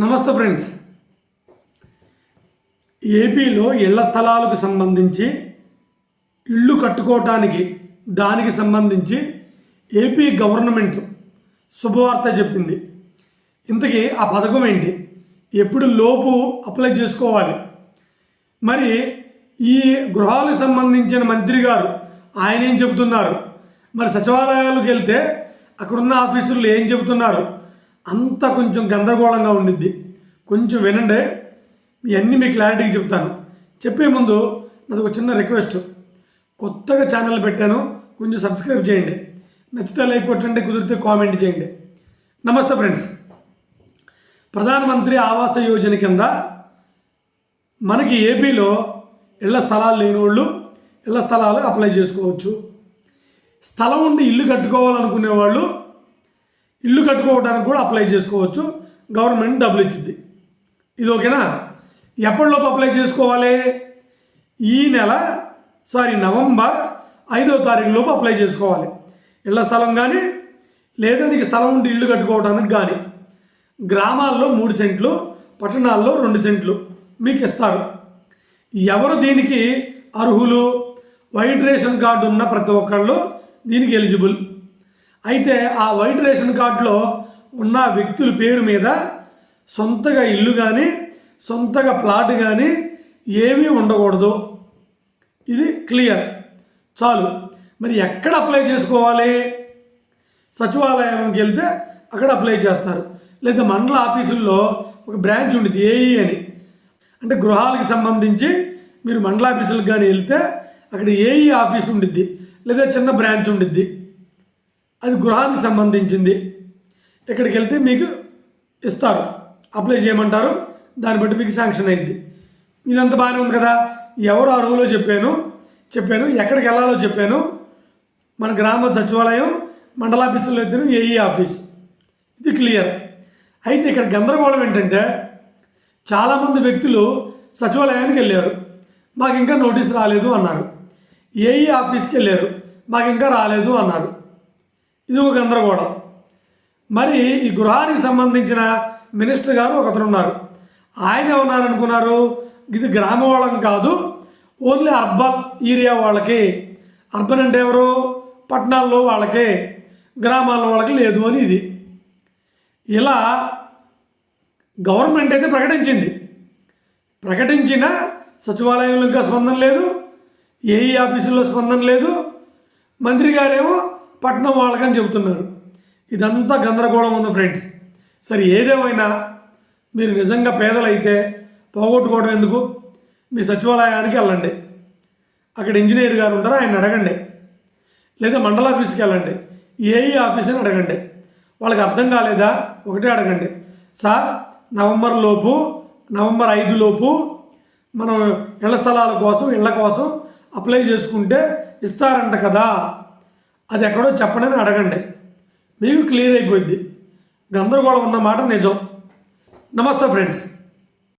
నమస్తే ఫ్రెండ్స్. ఏపీలో ఇళ్ళ స్థలాలకు సంబంధించి ఇళ్ళు కట్టుకోవటానికి దానికి సంబంధించి ఏపీ గవర్నమెంట్ శుభవార్త చెప్పింది. ఇంతకీ ఆ పథకం ఏంటి? ఎప్పుడు లోపు అప్లై చేసుకోవాలి? మరి ఈ గృహాలకు సంబంధించిన మంత్రి గారు ఆయన ఏం చెబుతున్నారు? మరి సచివాలయాలకు వెళ్తే అక్కడున్న ఆఫీసులు ఏం చెబుతున్నారు? అంత కొంచెం గందరగోళంగా ఉండిద్ది. కొంచెం వినండి ఇవన్నీ మీ క్లారిటీకి చెప్తాను. చెప్పే ముందు నాది ఒక చిన్న రిక్వెస్ట్ కొత్తగా ఛానల్ పెట్టాను కొంచెం సబ్స్క్రైబ్ చేయండి. నచ్చితే లైక్ కొట్టండి కుదిరితే కామెంట్ చేయండి. నమస్తే ఫ్రెండ్స్ ప్రధానమంత్రి ఆవాస యోజన కింద మనకి ఏపీలో ఇళ్ళ స్థలాలు లేని వాళ్ళు ఇళ్ళ స్థలాలు అప్లై చేసుకోవచ్చు. స్థలం ఉండి ఇల్లు కట్టుకోవాలనుకునే వాళ్ళు ఇల్లు కట్టుకోవడానికి కూడా అప్లై చేసుకోవచ్చు. గవర్నమెంట్ డబ్బులు ఇచ్చింది. ఇది ఓకేనా? ఎప్పటిలోపు అప్లై చేసుకోవాలి? ఈ నెల సారీ నవంబర్ ఐదో తారీఖులోపు అప్లై చేసుకోవాలి. ఇళ్ళ స్థలం కానీ లేదా నీకు స్థలం ఉండి ఇల్లు కట్టుకోవడానికి కానీ గ్రామాల్లో మూడు సెంట్లు పట్టణాల్లో రెండు సెంట్లు మీకు ఇస్తారు. ఎవరు దీనికి అర్హులు? వైట్ రేషన్ కార్డు ఉన్న ప్రతి ఒక్కళ్ళు దీనికి ఎలిజిబుల్. అయితే ఆ వైట్ రేషన్ కార్డులో ఉన్న వ్యక్తుల పేరు మీద సొంతగా ఇల్లు కానీ సొంతగా ప్లాట్ కానీ ఏమీ ఉండకూడదు. ఇది క్లియర్. చాలు. మరి ఎక్కడ అప్లై చేసుకోవాలి? సచివాలయానికి వెళ్తే అక్కడ అప్లై చేస్తారు. లేదా మండల ఆఫీసుల్లో ఒక బ్రాంచ్ ఉంటుంది ఏఈ అని. అంటే గృహాలకు సంబంధించి మీరు మండల ఆఫీసులకు కానీ వెళ్తే అక్కడ ఏఈ ఆఫీస్ ఉండిద్ది లేదా చిన్న బ్రాంచ్ ఉండిద్ది అది గృహానికి సంబంధించింది. ఇక్కడికి వెళ్తే మీకు ఇస్తారు. అప్లై చేయమంటారు. దాన్ని బట్టి మీకు శాంక్షన్ అయింది. ఇదంతా బాగానే ఉంది కదా? ఎవరు అరువులో చెప్పాను? చెప్పాను. ఎక్కడికి వెళ్ళాలో చెప్పాను. మన గ్రామ సచివాలయం మండలాఫీసులో ఇద్దరు ఏఈ ఆఫీస్. ఇది క్లియర్. అయితే ఇక్కడ గందరగోళం ఏంటంటే చాలామంది వ్యక్తులు సచివాలయానికి వెళ్ళారు. మాకు ఇంకా నోటీస్ రాలేదు అన్నారు. ఏఈ ఆఫీస్కి వెళ్ళారు. మాకు ఇంకా రాలేదు అన్నారు. ఇది ఒక గందరగోళం. మరి ఈ గృహానికి సంబంధించిన మినిస్టర్ గారు ఒకతను ఉన్నారు ఆయన ఏమన్నారనుకున్నారు ఇది గ్రామ వాళ్ళం కాదు. ఓన్లీ అర్బన్ ఏరియా వాళ్ళకి. అర్బన్ అంటే ఎవరు? పట్టణాల్లో వాళ్ళకే. గ్రామాల్లో వాళ్ళకి లేదు అని ఇది. ఇలా గవర్నమెంట్ అయితే ప్రకటించింది. ప్రకటించిన సచివాలయంలో ఇంకా స్పందన లేదు. ఏఈ ఆఫీసుల్లో స్పందన లేదు. మంత్రి గారేమో పట్నం వాళ్ళకని చెబుతున్నారు. ఇదంతా గందరగోళం ఉంది ఫ్రెండ్స్. సరే ఏదేమైనా మీరు నిజంగా పేదలైతే పోగొట్టుకోవడం ఎందుకు? మీ సచివాలయానికి వెళ్ళండి. అక్కడ ఇంజనీర్ గారు ఉంటారు ఆయన అడగండి. లేదా మండల ఆఫీస్కి వెళ్ళండి. ఏఈ ఆఫీస్ అని అడగండి. వాళ్ళకి అర్థం కాలేదా? ఒకటే అడగండి. సార్ నవంబర్ లోపు నవంబర్ ఐదు లోపు మనం ఇళ్ళ స్థలాల కోసం ఇళ్ళ కోసం అప్లై చేసుకుంటే ఇస్తారంట కదా. అది ఎక్కడో చెప్పడని అడగండి. మీకు క్లియర్ అయిపోయింది. గందరగోళం ఉన్న మాట నిజం. నమస్తే ఫ్రెండ్స్